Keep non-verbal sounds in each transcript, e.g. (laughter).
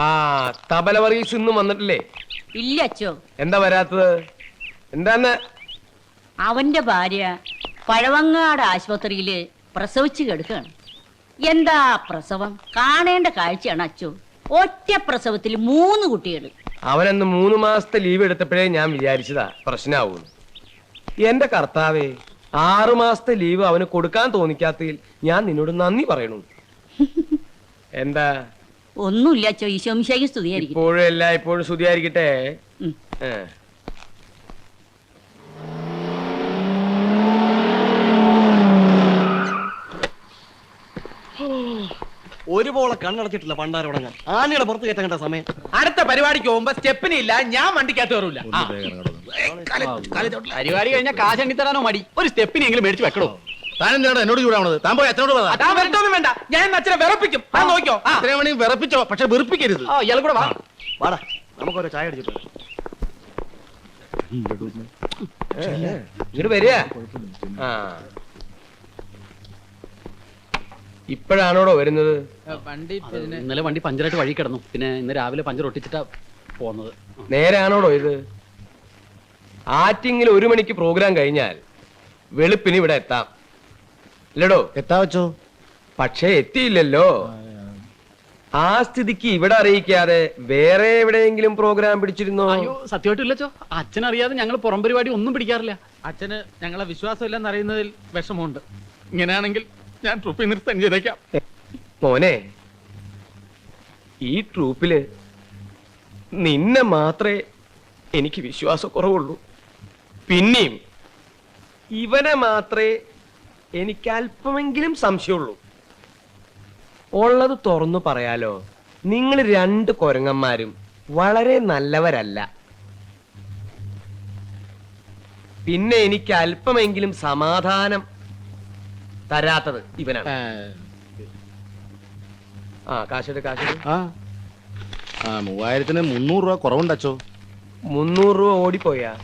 ആ തബല വർഗീസ് ഇന്നും വന്നിട്ടില്ലേ? ഇല്ല അച്ചോ. എന്താ വരാത്തത്? എന്താന്ന്? അവന്റെ ഭാര്യ പഴവങ്ങാട് ആശുപത്രിയിൽ പ്രസവിച്ചു കിടക്കുകയാണ് എന്താ പ്രസവം? കാണേണ്ട കാഴ്ചയാണ് അച്ചോ. ഒറ്റ പ്രസവത്തിൽ മൂന്ന് കുട്ടികൾ അവനന്ന് മൂന്ന് മാസത്തെ ലീവ് എടുത്തപ്പോഴേ ഞാൻ വിചാരിച്ചതാ പ്രശ്നമാവും എന്റെ കർത്താവേ ആറു മാസത്തെ ലീവ് അവന് കൊടുക്കാൻ തോന്നിക്കാത്തതിൽ ഞാൻ നിന്നോട് നന്ദി പറയണു (laughs) എന്താ? ഒന്നുമില്ല അച്ചോ ഈശോമിശായി സ്തുതിയായിരിക്കും ഇപ്പോഴും എല്ലാ ഇപ്പോഴും സ്തുതിയായിരിക്കട്ടെ? ഒരു ഏ. ഒരുപോലെ കണ്ണടച്ചിട്ടില്ല പണ്ടാരം ഉടങ്ങാൻ ആനയുടെ പുറത്ത് കയറ്റാൻ കണ്ട സമയം. അടുത്ത പരിപാടിക്ക് പോകുമ്പോ സ്റ്റെപ്പിന് ഇല്ല ഞാൻ വണ്ടിക്കകത്ത് കയറൂല. പരിപാടി കഴിഞ്ഞാൽ കാശ് എണ്ണിത്തരാനോ മടി. ഒരു സ്റ്റെപ്പിനെങ്കിലും മേടിച്ച് വെക്കണോ താൻ എന്നോട് ചൂടാവണത്? താൻ പോയി അച്ഛനോട് പറ അതാ വരട്ടൊന്നും വേണ്ട. ഞാൻ ഇന്ന് അച്ഛനെ വിറപ്പിക്കും. ആ നോക്കിയോ? ആ. ഇത്രയും വേണമെങ്കിൽ വിറപ്പിച്ചോ പക്ഷെ വെറുപ്പിക്കരുത്. ആ, ഇയാൾ കൂടെ വാ. വാടാ. നമുക്കൊരു ചായ അടിച്ചിട്ട് വരാം. ഇങ്ങോട്ട് വരിക. ആ. ഇപ്പോഴാണോടോ വരുന്നത്? ഇന്നലെ വണ്ടി പഞ്ചറായിട്ട് വഴി കിടന്നു. പിന്നെ ഇന്ന് രാവിലെ പഞ്ചർ ഒട്ടിച്ചിട്ടാ പോന്നത്. നേരാണോടോ ഇത്? ആറ്റിങ്ങിൽ ഒരു മണിക്ക് പ്രോഗ്രാം കഴിഞ്ഞാൽ വെളുപ്പിന് ഇവിടെ എത്താം. ഇല്ലടോ. എത്താ വെച്ചോ പക്ഷേ എത്തിയില്ലല്ലോ. ആ സ്ഥിതിക്ക് ഇവിടെ അറിയിക്കാതെ വേറെ എവിടെയെങ്കിലും പ്രോഗ്രാം പിടിച്ചിരുന്നോ? അയ്യോ സത്യമായിട്ടും അച്ഛൻ അറിയാതെ ഞങ്ങൾ പുറം പരിപാടി ഒന്നും പിടിക്കാറില്ല. അച്ഛന് ഞങ്ങളെ വിശ്വാസം ഇല്ലെന്ന് അറിയുന്നതിൽ വിഷമമുണ്ട്. ഇങ്ങനെയാണെങ്കിൽ ഞാൻ ട്രൂപ്പിൽ നിർത്തം ചെയ്തേക്കാം. മോനെ ഈ ട്രൂപ്പിൽ നിന്നെ മാത്രമേ എനിക്ക് വിശ്വാസക്കുറവുള്ളൂ. പിന്നെയും ഇവനെ മാത്രമേ എനിക്ക് അല്പമെങ്കിലും സംശയമുള്ളൂ. ഉള്ളത് തുറന്നു പറയാലോ. നിങ്ങൾ രണ്ട് കൊരങ്ങന്മാരും വളരെ നല്ലവരല്ല. പിന്നെ എനിക്ക് അല്പമെങ്കിലും സമാധാനം തരാത്തത് ഇവനാണ്. ആ കാശെടു കാശെടു. ആ. ആ മൂവായിരത്തിന് മുന്നൂറ് രൂപ കുറവുണ്ടച്ചോ? മുന്നൂറ് രൂപ ഓടിപ്പോയാ.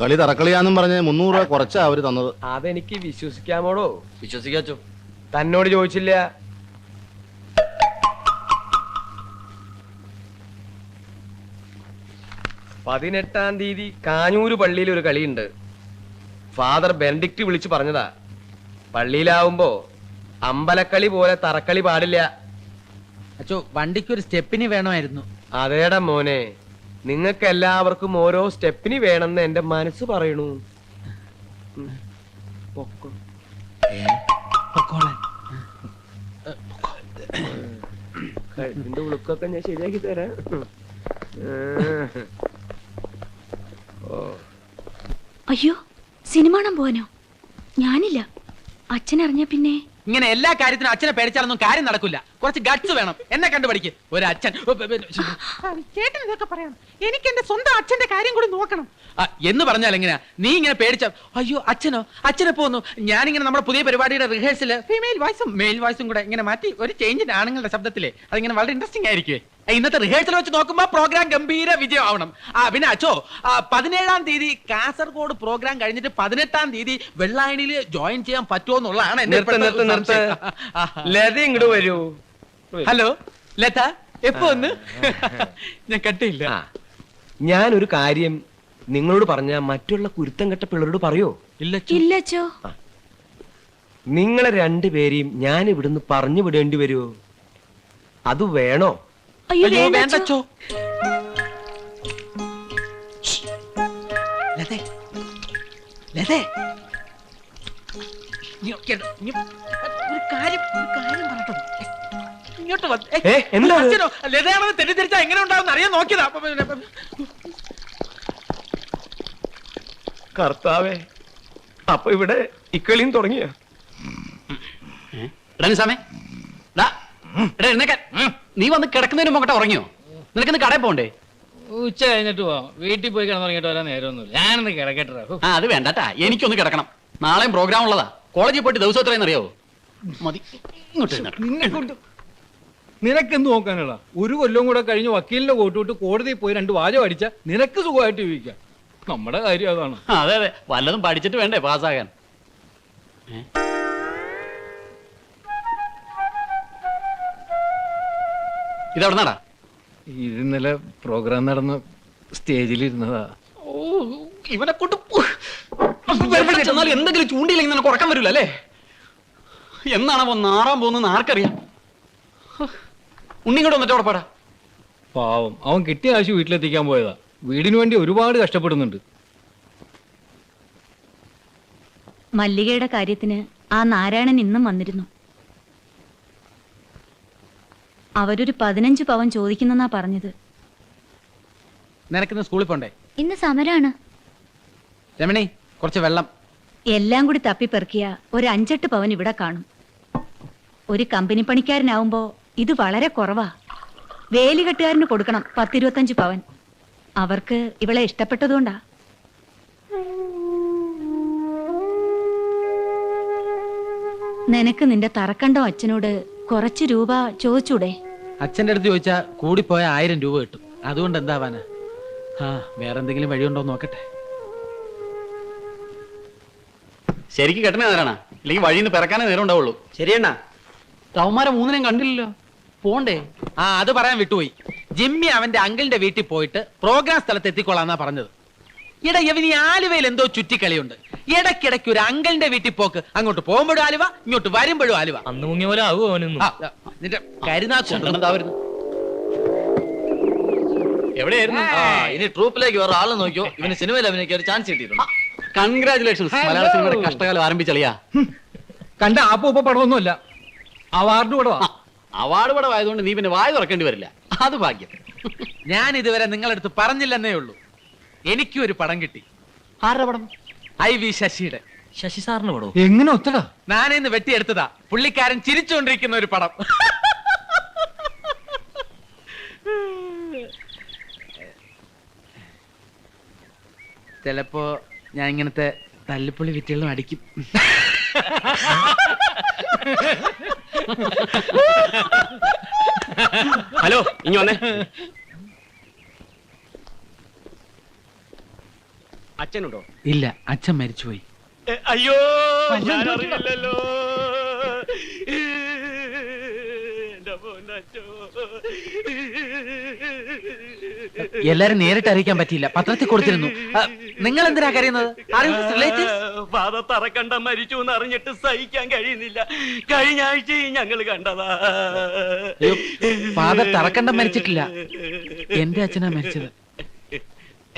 കളി തറക്കളിയാന്നും പറഞ്ഞ് മുന്നൂറ് രൂപ കുറച്ചാ അവർ തന്നത്. അതെനിക്ക് വിശ്വസിക്കാമോടോ? വിശ്വസിക്കാച്ചോ തന്നോട് ചോദിച്ചില്ല. പതിനെട്ടാം തീയതി കാഞ്ഞൂര് പള്ളിയിൽ ഒരു കളിയുണ്ട്. ഫാദർ ബെനഡിക്റ്റ് വിളിച്ചു പറഞ്ഞതാ. പള്ളിയിലാവുമ്പോ അമ്പലക്കളി പോലെ തറക്കളി പാടില്ല. അച്ചോ വണ്ടിക്ക് ഒരു സ്റ്റെപ്പിന് വേണമായിരുന്നു. അതേടാ മോനെ. നിങ്ങൾക്ക് എല്ലാവർക്കും ഓരോ സ്റ്റെപ്പിന് വേണമെന്ന് എന്റെ മനസ്സ് പറയണു. കഴുത്തിന്റെ ഉളുക്കൊക്കെ ഞാൻ ശരിയാക്കി തരാം. അയ്യോ സിനിമ കാണാൻ പോവാനോ? ഞാനില്ല. അച്ഛൻ അറിഞ്ഞ പിന്നെ? ഇങ്ങനെ എല്ലാ കാര്യത്തിനും അച്ഛനെ പേടിച്ചാലൊന്നും കാര്യം നടക്കില്ല. കുറച്ച് ഗട്സ് വേണം. എന്നെ കണ്ടുപഠിക്ക് ഒരു അച്ഛൻ. ചേട്ടൻ ഇതൊക്കെ പറയാം എനിക്ക് എന്റെ സ്വന്തം അച്ഛന്റെ കാര്യം കൂടി നോക്കണം. എന്ന് പറഞ്ഞാൽ എങ്ങനെയാ? നീ ഇങ്ങനെ പേടിച്ച അയ്യോ അച്ഛനോ? അച്ഛനെ പോന്നു. ഞാനിങ്ങനെ നമ്മുടെ പുതിയ പരിപാടിയുടെ റിഹേഴ്സൽ ഫീമെയിൽ വോയിസും മെയിൽ വോയിസും കൂടെ ഇങ്ങനെ മാറ്റി ഒരു ചേഞ്ചിന്റെ ആണുങ്ങളുടെ ശബ്ദത്തിലെ. അതിങ്ങനെ വളരെ ഇൻട്രസ്റ്റിംഗ് ആയിരിക്കുവേ. ആ, ഇന്നത്തെ റിഹേഴ്സൽ വെച്ച് നോക്കുമ്പോ പ്രോഗ്രാം ഗംഭീര വിജയമാവണം. ആ പിന്നെ അച്ചോ ആ, പതിനേഴാം തീയതി കാസർഗോഡ് പ്രോഗ്രാം കഴിഞ്ഞിട്ട് പതിനെട്ടാം തീയതി വെള്ളായണിയിൽ ജോയിൻ ചെയ്യാൻ പറ്റുമോ എന്നുള്ളതാണ് എന്റെ നിർത്ത് നിർത്ത് ഇപ്പോഴത്തെ നിർത്ത് സംശയം. ആ, ആ. ലത ഇങ്ങോട്ട് വരൂ. ഹലോ ലത എപ്പോ ഒന്ന് ഞാൻ കട്ടില്ല ഞാൻ ഒരു കാര്യം നിങ്ങളോട് പറഞ്ഞ മറ്റുള്ള കുരുത്തം കെട്ട പിള്ളേരോട് പറയോ? ഇല്ല ഇല്ലച്ചോ നിങ്ങളെ രണ്ടുപേരെയും ഞാൻ ഇവിടുന്ന് പറഞ്ഞു വിടേണ്ടി വരുമോ അത് വേണോ? അയ്യോ വേണ്ട അച്ചോ. ലതേ. ലതേ. ഒരു കാര്യം ഒരു കാര്യം പറയട്ടെ. ഇങ്ങോട്ട് ലതയാണെന്ന് തെറ്റിദ്ധരിച്ചാ എങ്ങനെ ഉണ്ടാവും അറിയാൻ നോക്കിയതാ. കർത്താവേ അപ്പൊ ഇവിടെ ഇക്കളിയും തുടങ്ങിയ? നീ വന്ന് കിടക്കുന്നതിന് മുമ്പ് ഉറങ്ങിയോ? നിനക്കിന്ന് കടയിൽ പോണ്ടേ? ഉച്ച കഴിഞ്ഞിട്ട് പോവാം. വീട്ടിൽ പോയി കിടന്നുറങ്ങിയിട്ട് വരാൻ നേരമൊന്നുമില്ല. ഞാനൊന്ന് കിടക്കട്ടെ ആ അത് വേണ്ടട്ടാ. എനിക്കൊന്ന് കിടക്കണം. നാളെയും പ്രോഗ്രാം ഉള്ളതാ. കോളേജിൽ പോയിട്ട് ദിവസം എത്രയെന്ന് അറിയാവോ? മതി. ഇങ്ങോട്ട് നിനക്കെന്ത് നോക്കാനുള്ള ഒരു കൊല്ലം കൂടെ കഴിഞ്ഞ് വക്കീലിന്റെ കോട്ടുവിട്ട് കോടതിയിൽ പോയി രണ്ട് വാചം അടിച്ച നിനക്ക് സുഖമായിട്ട് ജീവിക്കാം. നമ്മുടെ കാര്യം അതാണ്. അതെ അതെ. വല്ലതും പഠിച്ചിട്ട് വേണ്ടേ പാസ്സാകാൻ? ഏ? ഇതെവിടുന്നാടാ? ഇന്നലെ പ്രോഗ്രാം നടന്ന സ്റ്റേജിലിരുന്നതാ ഓ ഇവനെ കൊണ്ട് എവിടെ എന്തെങ്കിലും ചൂണ്ടിയില്ലെങ്കിൽ നിനക്ക് ഉറക്കം വരില്ല അല്ലേ? എന്നാണ് അവൻ നാറാൻ പോകുന്നത് ആർക്കറിയാം? ഉണ്ണിങ്ങോട്ട് വന്നിട്ട് ഉറപ്പാടാ പാവം അവൻ കിട്ടിയ ആശു വീട്ടിലെത്തിക്കാൻ പോയതാ. വീടിന് വേണ്ടി ഒരുപാട് കഷ്ടപ്പെടുന്നുണ്ട്. മല്ലികയുടെ കാര്യത്തിന് ആ നാരായണൻ ഇന്നും വന്നിരുന്നു. അവരൊരു പതിനഞ്ച് പവൻ ചോദിക്കുന്നെന്നാ പറഞ്ഞത്. നിനക്കിന്ന് സ്കൂളിൽ പോണ്ടേ? ഇന്ന് സമരാണ്. രമണി കുറച്ച് വെള്ളം. എല്ലാം കൂടി തപ്പിപ്പെറുക്കിയ ഒരു അഞ്ചെട്ട് പവൻ ഇവിടെ കാണും. ഒരു കമ്പനി പണിക്കാരനാവുമ്പോ ഇത് വളരെ കുറവാ. വേലികെട്ടുകാരന് കൊടുക്കണം പത്തിരുപത്തഞ്ച് പവൻ. അവർക്ക് ഇവളെ ഇഷ്ടപ്പെട്ടതുകൊണ്ടാ. നിനക്ക് നിന്റെ തറക്കണ്ടോ അച്ഛനോട്? കുറച്ച് രൂപ ചോദിച്ചൂടെ? അച്ഛന്റെ അടുത്ത് ചോദിച്ചാ കൂടിപ്പോയ ആയിരം രൂപ കിട്ടും. അതുകൊണ്ട് എന്താവാനാ ആ വേറെ എന്തെങ്കിലും വഴിയുണ്ടോ നോക്കട്ടെ. ശരിക്കും കെട്ടണേ നേരാണ് ഇല്ലെങ്കിൽ വഴിയിൽ നിന്ന് പിറക്കാനേ നേരം ഉണ്ടാവുള്ളൂ. ശരിയണ്ണ തവന്മാരെ മൂന്നിനെയും കണ്ടില്ലല്ലോ. പോണ്ടേ. ആ അത് പറയാൻ വിട്ടുപോയി. ജിമ്മി അവന്റെ അങ്കിളിന്റെ വീട്ടിൽ പോയിട്ട് പ്രോഗ്രാം സ്ഥലത്ത് എത്തിക്കൊള്ളാന്നാ പറഞ്ഞത്. ഇട ഇവന് ഈ ആലുവയിൽ എന്തോ ചുറ്റിക്കളിയുണ്ട്. ഇടയ്ക്കിടയ്ക്ക് ഒരു അങ്കിളിന്റെ വീട്ടിൽ പോക്ക്. അങ്ങോട്ട് പോകുമ്പോഴും ആലുവ ഇങ്ങോട്ട് വരുമ്പോഴും ആലുവ. അന്ന് മുങ്ങി പോലെ ആവുമോ അവനൊന്നും? ആ, നിന്റെ കരുനാക്കുണ്ട് എവിടെയായിരുന്നു? ഇനി ട്രൂപ്പിലേക്ക് വേറെ ആളെ നോക്കിയോ ഇവന് സിനിമയിൽ അഭിനയിക്കാൻ ഒരു ചാൻസ് കിട്ടിയിട്ടുണ്ട്. കൺഗ്രാചുലേഷൻസ് മലയാള സിനിമയുടെ കഷ്ടകാലം ആരംഭിച്ചളിയാ. കണ്ട ആപ്പ് ഉപ്പ പടമൊന്നുമല്ല. അവാർഡ് പടവാ. അവാർഡ് പടം ആയതുകൊണ്ട് നീ പിന്നെ വായ തുറക്കേണ്ടി വരില്ല. അത് ഭാഗ്യം. ഞാൻ ഇതുവരെ നിങ്ങളടുത്ത് പറഞ്ഞില്ലെന്നേ ഉള്ളൂ. എനിക്കും ഒരു പടം കിട്ടി. ആരുടെ പടം? ഐ വി ശശിയുടെ. ശശി സാറിന് പടോ എങ്ങനെ ഒത്തടാ? ഞാനിന്ന് വെട്ടിയെടുത്തതാ. പുള്ളിക്കാരൻ ചിരിച്ചുകൊണ്ടിരിക്കുന്ന ഒരു പടം. ചിലപ്പോ ഞാൻ ഇങ്ങനത്തെ തല്ലിപ്പുള്ളി വിറ്റുകളും അടിക്കും. ഹലോ ഇനി വന്നേ. അച്ഛനുണ്ടോ? ഇല്ല അച്ഛൻ മരിച്ചുപോയി. അയ്യോ ഞാൻ അറിയില്ലല്ലോ. എല്ലാരും നേരിട്ട് അറിയിക്കാൻ പറ്റിയില്ല. പത്രത്തിൽ കൊടുത്തിരുന്നു. നിങ്ങൾ എന്തിനാ കരയുന്നത്? റിലേറ്റീവ്സ് ഫാദർ തറക്കണ്ട മരിച്ചു എന്ന് അറിഞ്ഞിട്ട് സഹിക്കാൻ കഴിയുന്നില്ല. കഴിഞ്ഞ ആഴ്ചയും ഞങ്ങൾ കണ്ടതാ. ഫാദർ തറക്കണ്ടം മരിച്ചിട്ടില്ല. എന്റെ അച്ഛനാ മരിച്ചത്.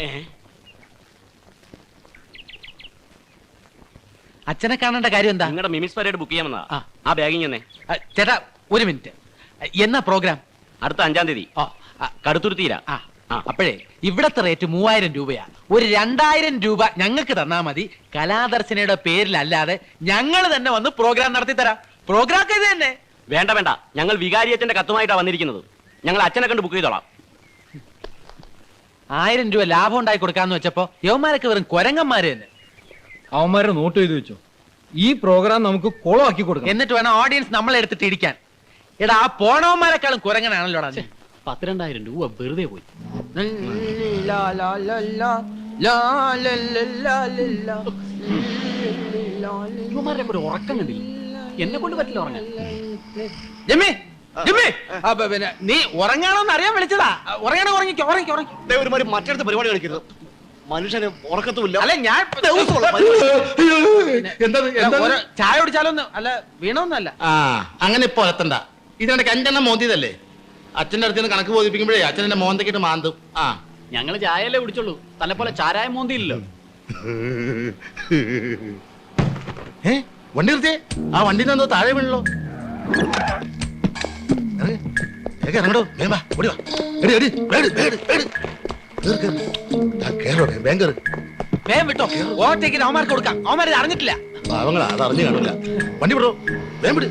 ഏ? അച്ഛനെ കാണേണ്ട കാര്യം എന്താ? നിങ്ങളുടെ മിമിസ് പരേഡ് ബുക്ക് ചെയ്യാമെന്നാ. ആ. ആ ബാഗിങ് തന്നെ. ചേട്ടാ ഒരു മിനിറ്റ്. എന്നാ പ്രോഗ്രാം അടുത്ത അഞ്ചാം തീയതി. ഓ കടുത്തുരുത്തീര ആ. ആ, അപ്പോഴേ ഇവിടത്തെ റേറ്റ് മൂവായിരം രൂപയാ. ഒരു രണ്ടായിരം രൂപ ഞങ്ങൾക്ക് തന്നാ മതി. കലാദർശനയുടെ പേരിലല്ലാതെ ഞങ്ങൾ തന്നെ വന്ന് പ്രോഗ്രാം നടത്തി തരാം പ്രോഗ്രാം ഇത് തന്നെ. വേണ്ട വേണ്ട. ഞങ്ങൾ വികാരിയച്ചന്റെ കത്തുമായിട്ടാണ് വന്നിരിക്കുന്നത്. ഞങ്ങൾ അച്ഛനെ കണ്ട് ബുക്ക് ചെയ്തോളാം. ആയിരം രൂപ ലാഭം ഉണ്ടായി കൊടുക്കാന്ന് വെച്ചപ്പോ യവന്മാരൊക്കെ വെറും കൊരങ്ങന്മാര് തന്നെ. അവന്മാരെ നോട്ട് ചെയ്ത് വെച്ചോ ഈ പ്രോഗ്രാം നമുക്ക് കുളമാക്കി കൊടുക്കണം എന്നിട്ട് വേണം ഓഡിയൻസ് നമ്മളെ എടുത്തിട്ട് ഇടിക്കാൻ എടാ ആ പോണവന്മാരെക്കാളും കുരങ്ങനാണല്ലോ. പത്തിരണ്ടായിരം രൂപ വെറുതെ പോയി ഇവന്മാരുടെ ഒക്കെ ഒരു ഉറക്കം കണ്ടില്ല എന്നെ കൊണ്ട് പറ്റില്ല ഉറങ്ങാൻ ജിമ്മി ജിമ്മി പിന്നെ നീ ഉറങ്ങാണോന്ന് അറിയാൻ വിളിച്ചതാ ഉറങ്ങണോ ഉറങ്ങിക്കോ ഉറങ്ങിക്കോ ഉറങ്ങി ഒരുമാതിരി മറ്റടുത്ത പരിപാടി കളിക്കരുത് മനുഷ്യന് ഉറക്കത്തുമില്ല. അല്ല ഞാൻ ചായ കുടിച്ചാലൊന്നും അല്ല വീണൊന്നല്ല ആ അങ്ങനെ ഇപ്പൊ എത്തണ്ട ഇതിനിടയ്ക്ക് അഞ്ചെണ്ണം മോന്തിയതല്ലേ? അച്ഛന്റെ അടുത്ത് നിന്ന് കണക്ക് ബോധിപ്പിക്കുമ്പോഴേ അച്ഛൻ എന്റെ മോന്തക്കിട്ട് മാന്തും. ആ. ഞങ്ങൾ ചായയല്ലേ കുടിച്ചുള്ളൂ. തന്നെ പോലെ ചാരായ മോന്തിയില്ലല്ലോ. ഏ? വണ്ടി നിർത്തിയേ? ആ വണ്ടി എന്തോ താഴെ വീണല്ലോ. ഇറങ്ങടോ. വേഗം വാ ഓടി വാ. എടി എടി. വേഗം, വിട്ടോ. ഓവർടേക്കിന് അവന്മാർക്ക് കൊടുക്കാം. അവന്മാർ ഇത് അറിഞ്ഞിട്ടില്ല. പാവങ്ങളാ അത് അറിഞ്ഞു കാണില്ല വണ്ടി വിടോ വേഗം വിട്.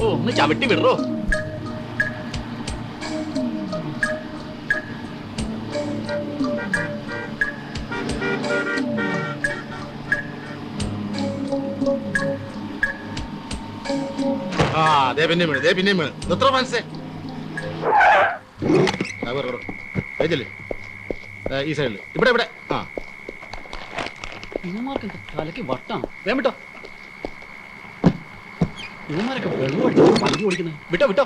ഓ ഒന്ന് ചവിട്ടി വിടറോ. ആ ദേ പിന്നെ വീണ് ദേ പിന്നെ വീണ്. നിർത്തോ മനസ്സേ. ഈ സൈഡിൽ ഇവിടെ ഇവിടെ. ആ. ഇവന്മാർക്ക് തലക്ക് വട്ടാണ്? വേം വിട്ടോ. ഇവന്മാരൊക്കെ വെള്ളം അടിച്ചിട്ട് വണ്ടി ഓടിക്കുന്നത് വിട്ടോ വിട്ടോ.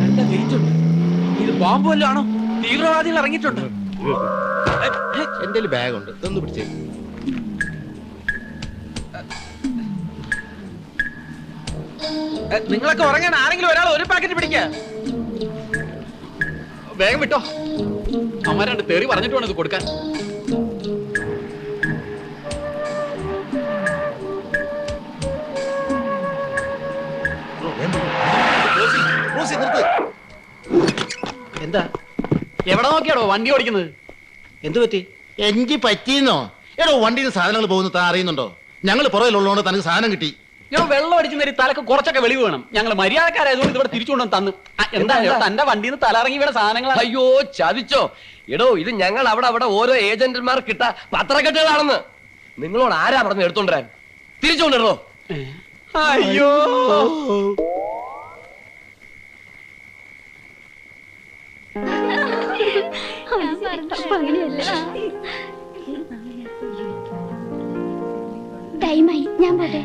നല്ല വെയിറ്റ് ഇത് ബോംബ് വല്ലതും ആണോ? തീവ്രവാദികൾ ഇറങ്ങിയിട്ടുണ്ട്. എന്റെ ബാഗുണ്ട് ഇതൊന്ന് പിടിച്ചേ. നിങ്ങളൊക്കെ ഉറങ്ങാൻ ആരെങ്കിലും ഒരാൾ ഒരു പാക്കറ്റ് പിടിക്കുക വേഗം വിട്ടോ. അമ്മരാണ്ട് തെറി പറഞ്ഞിട്ട് വേണം ഇത് കൊടുക്കാൻ. എന്താ? എവിടെ നോക്കിയാടോ വണ്ടി ഓടിക്കുന്നത്? എന്തു പറ്റി? എനിക്ക് പറ്റിയെന്നോ? എടോ വണ്ടിയിൽ സാധനങ്ങൾ പോകുന്ന താൻ അറിയുന്നുണ്ടോ? ഞങ്ങൾ പുറകിലുള്ളതുകൊണ്ട് തനിക്ക് സാധനം കിട്ടി. ഞാൻ വെള്ളം അടിക്കുന്ന തലക്ക് കുറച്ചൊക്കെ വെളിവ് വേണം. ഞങ്ങൾ മര്യാദക്കാരായതുകൊണ്ട് ഇവിടെ തിരിച്ചുകൊണ്ടു തന്നു. എന്താ? തന്റെ വണ്ടിയിൽ നിന്ന് തലറങ്ങി ഇവിടെ സാധനങ്ങൾ അയ്യോ ചതിച്ചോ. എടോ ഇത് ഞങ്ങൾ അവിടെ അവിടെ ഓരോ ഏജന്റുമാർ കിട്ട പത്രക്കെട്ടുകളാണെന്ന്. നിങ്ങളോട് ആരാ പറഞ്ഞു എടുത്തോണ്ടരാൻ തിരിച്ചുകൊണ്ടിരുന്നോ അയ്യോ. ടൈമായി ഞാൻ പോട്ടെ.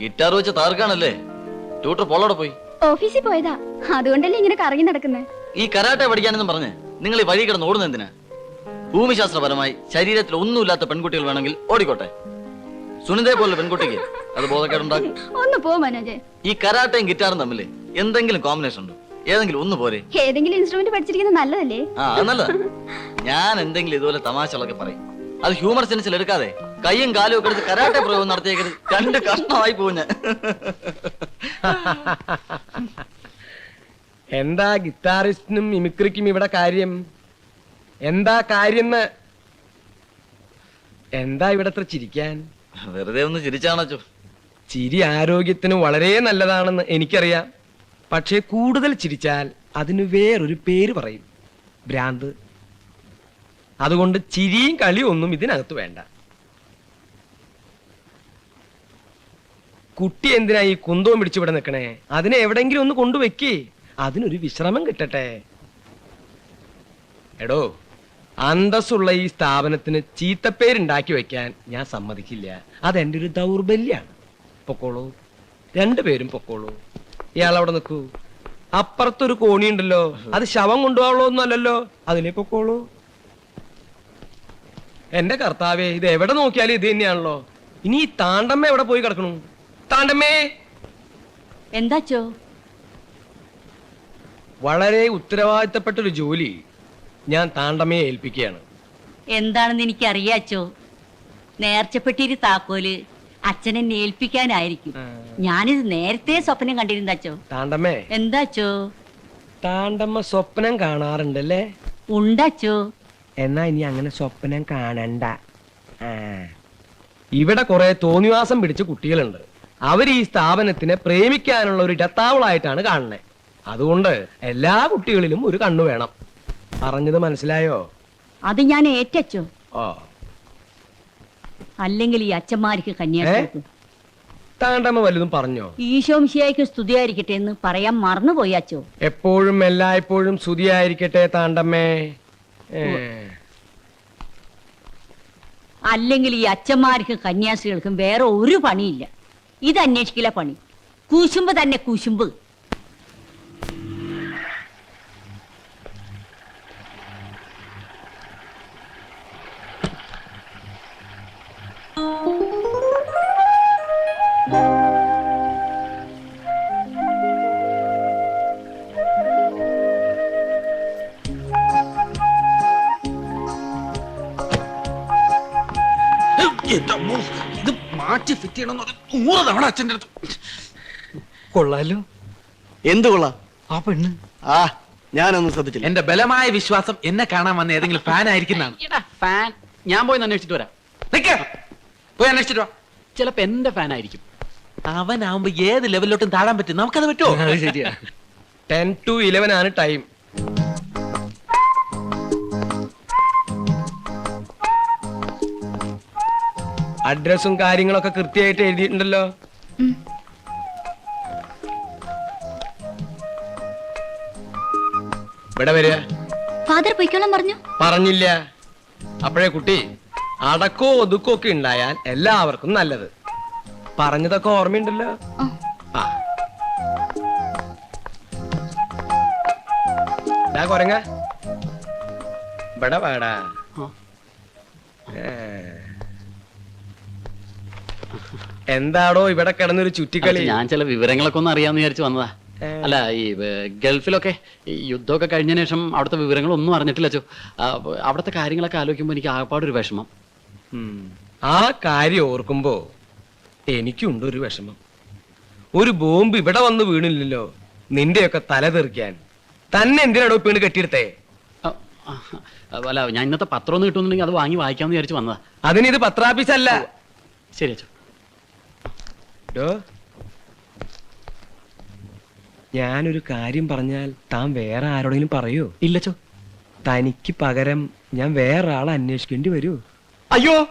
ഗിറ്റാർ വെച്ച് താർക്കാണല്ലേ? ട്യൂട്ടർ പോളോടെ പോയി. ഓഫീസിൽ പോയതാ. അതുകൊണ്ടല്ലേ ഇങ്ങനെ കറങ്ങി നടക്കുന്നത് ഈ കരാട്ടെ പഠിക്കാനെന്നും പറഞ്ഞ് നിങ്ങൾ ഈ വഴി കിടന്ന് ഓടുന്ന എന്തിനാ? ഭൂമിശാസ്ത്രപരമായി ശരീരത്തിൽ ഒന്നുമില്ലാത്ത പെൺകുട്ടികൾ വേണമെങ്കിൽ ഓടിക്കോട്ടെ. സുനിതയെ പോലെ പെൺകുട്ടിക്ക് അത് ബോധക്കേടുണ്ടാക്കും. ഒന്ന് പോ മനോജ്. ഈ കരാട്ടയും ഗിറ്റാറും തമ്മിൽ എന്തെങ്കിലും കോമ്പിനേഷൻ ഉണ്ടോ? ഏതെങ്കിലും ഒന്ന് പോരെ. ഏതെങ്കിലും ഇൻസ്ട്രുമെന്റ് പഠിച്ചിരിക്കുന്നത് നല്ലതല്ലേ? ആ അത് നല്ലതാ. ഞാൻ എന്തെങ്കിലും ഇതുപോലെ തമാശകളൊക്കെ പറയും. അത് ഹ്യൂമർ സെൻസിൽ എടുക്കാതെ. കൈയും കാലും ഒക്കെ എടുത്ത് കരാട്ടെ പ്രയോഗം നടത്തിയേക്കരുത്. രണ്ട് കഷ്ണമായി പോകും എന്താ ഗിറ്റാറിസ്റ്റിനും മിമിക്രിക്കും ഇവിടെ കാര്യം? എന്താ കാര്യം എന്താ ഇവിടെ അത്ര ചിരിക്കാൻ? വെറുതെ ഒന്ന് ചിരിച്ചാണോ ചിരി ആരോഗ്യത്തിന് വളരെ നല്ലതാണെന്ന് എനിക്കറിയാം. പക്ഷേ കൂടുതൽ ചിരിച്ചാൽ അതിന് വേറൊരു പേര് പറയും. ഭ്രാന്ത്. അതുകൊണ്ട് ചിരിയും കളിയും ഒന്നും ഇതിനകത്ത് വേണ്ട. കുട്ടി എന്തിനാ ഈ കുന്തവും പിടിച്ചിവിടെ നിൽക്കണേ അതിനെ എവിടെങ്കിലും ഒന്ന് കൊണ്ടുവെക്കേ. അതിനൊരു വിശ്രമം കിട്ടട്ടെ. എടോ അന്തസ്സുള്ള ഈ സ്ഥാപനത്തിന് ചീത്തപ്പേരുണ്ടാക്കി വെക്കാൻ ഞാൻ സമ്മതിക്കില്ല. അതെന്റെ ഒരു ദൗർബല്യാണ്. പൊക്കോളൂ. രണ്ടുപേരും പൊക്കോളൂ. ഇയാൾ അവിടെ നിൽക്കൂ. അപ്പുറത്തൊരു കോണിയുണ്ടല്ലോ. അത് ശവം കൊണ്ടുപോകാനുള്ള ഒന്നും അല്ലല്ലോ. അതിലേ പൊക്കോളൂ. എന്റെ കർത്താവേ ഇത് എവിടെ നോക്കിയാലും ഇത് തന്നെയാണല്ലോ. ഇനി ഈ താണ്ടമ്മ എവിടെ പോയി കിടക്കണു? താണ്ടമ്മേ എന്താച്ചോ വളരെ ഉത്തരവാദിത്തപ്പെട്ട ഒരു ജോലി ഞാൻ താണ്ടമ്മയെ ഏൽപ്പിക്കുകയാണ്. എന്താണെന്ന് എനിക്ക് അറിയാച്ചോ നേർച്ചപ്പെട്ടിരി താക്കോൽ അച്ഛനെ ഏൽപ്പിക്കാനായിരിക്കും. ഞാനിത് നേരത്തെ സ്വപ്നം കണ്ടിരുന്നാച്ചോ താണ്ടമ്മേ എന്താച്ചോ താണ്ടമ്മ സ്വപ്നം കാണാറുണ്ടല്ലേ? ഉണ്ടാച്ചോ എന്നാ ഇനി അങ്ങനെ സ്വപ്നം കാണണ്ട. ഇവിടെ കുറെ തോന്നിവാസം പിടിച്ച കുട്ടികളുണ്ട്. അവർ ഈ സ്ഥാപനത്തിനെ പ്രേമിക്കാനുള്ള ഒരു ഇടത്താവളായിട്ടാണ് കാണുന്നത് അതുകൊണ്ട് എല്ലാ കുട്ടികളിലും ഒരു കണ്ണു വേണം. പറഞ്ഞത് മനസ്സിലായോ? അത് ഞാൻ ഏറ്റച്ചോ. ഓ അല്ലെങ്കിൽ ഈ അച്ഛന്മാർക്ക് കന്യാസ്ത്രീ താണ്ടമ്മ വലുതും പറഞ്ഞോ? ഈശോംശിയായിക്ക് സ്തുതിയായിരിക്കട്ടെ എന്ന് പറയാൻ മറന്നുപോയി അച്ചോ എപ്പോഴും എല്ലായ്പ്പോഴും സ്തുതിയായിരിക്കട്ടെ താണ്ടമ്മേ. അല്ലെങ്കിൽ ഈ അച്ഛന്മാർക്കും കന്യാസ്ത്രീകൾക്കും വേറെ ഒരു പണിയില്ല. ഇത് അന്വേഷിക്കില്ല പണി. കൂശുമ്പ് തന്നെ കൂശുമ്പ്. ഇത് മാറ്റി ഫിറ്റ് ചെയ്യണമെന്ന് നൂറ് തവണ അച്ഛന്റെ അടുത്ത്. കൊള്ളാലോ. എന്ത് കൊള്ളാം? ആ പെണ്ണ്. ആ ഞാനൊന്നും ശ്രദ്ധിച്ചില്ല. എന്റെ ബലമായ വിശ്വാസം എന്നെ കാണാൻ വന്ന ഏതെങ്കിലും ഫാൻ ആയിരിക്കുന്നതാണ്. എടാ ഫാൻ ഞാൻ പോയി ഒന്ന് അന്വേഷിച്ചിട്ട് വരാം. നിക്ക്. പോയി അന്വേഷിച്ചിട്ട് വാ. ചിലപ്പോ എന്റെ ഫാൻ ആയിരിക്കും. അവനാവുമ്പോ ഏത് ലെവലിലോട്ടും താഴാൻ പറ്റും. നമുക്കത് പറ്റുമോ? അത് ശരിയാ. ടെൻ ടു ഇലവൻ ആണ് ടൈം. അഡ്രസ്സും കാര്യങ്ങളൊക്കെ കൃത്യമായിട്ട് എഴുതിയിട്ടുണ്ടല്ലോ. ഇവിടെ വരിക? ഫാദർ പൊയ്ക്കോളാൻ പറഞ്ഞു. പറഞ്ഞില്ല. അപ്പോഴേ കുട്ടി അടക്കോ ഒതുക്കോ ഒക്കെ ഉണ്ടായാൽ എല്ലാവർക്കും നല്ലത്. പറഞ്ഞതൊക്കെ ഓർമ്മയുണ്ടല്ലോ? ആ. കൊരങ്ങ. ഇവിടെ വേടാ. ഏ. എന്താടോ ഇവിടെ കിടന്നൊരു ചുറ്റിക്കളി? ഞാൻ ചില വിവരങ്ങളൊക്കെ ഒന്ന് അറിയാന്ന് വിചാരിച്ചു വന്നതാ. അല്ല ഈ ഗൾഫിലൊക്കെ ഈ യുദ്ധമൊക്കെ കഴിഞ്ഞ ശേഷം അവിടുത്തെ വിവരങ്ങളൊന്നും അറിഞ്ഞിട്ടില്ല ചോ. അവിടുത്തെ കാര്യങ്ങളൊക്കെ ആലോചിക്കുമ്പോൾ എനിക്ക് ആകപ്പാടൊരു വിഷമം. ആ കാര്യം ഓർക്കുമ്പോ എനിക്കുണ്ട് ഒരു വിഷമം. ഒരു ബോംബ് ഇവിടെ വന്ന് വീണില്ലല്ലോ നിന്റെയൊക്കെ തല തെറിക്കാൻ. തന്നെ എന്തിനാടോ പീണ് കെട്ടിയെടുത്തേ? അല്ല ഞാൻ ഇന്നത്തെ പത്രം ഒന്ന് കിട്ടുന്നുണ്ടെങ്കിൽ അത് വാങ്ങി വായിക്കാമെന്ന് വിചാരിച്ചു വന്നതാ. അതിനിത് പത്രാഫീസല്ല. ശരി അച്ഛോ. ഡോ. ഞാനൊരു കാര്യം പറഞ്ഞാൽ താൻ വേറെ ആരോടെങ്കിലും പറയോ. ഇല്ലച്ചോ. തനിക്ക് പകരം ഞാൻ വേറെ ആളെ അന്വേഷിക്കേണ്ടി വരൂ. അയ്യോ!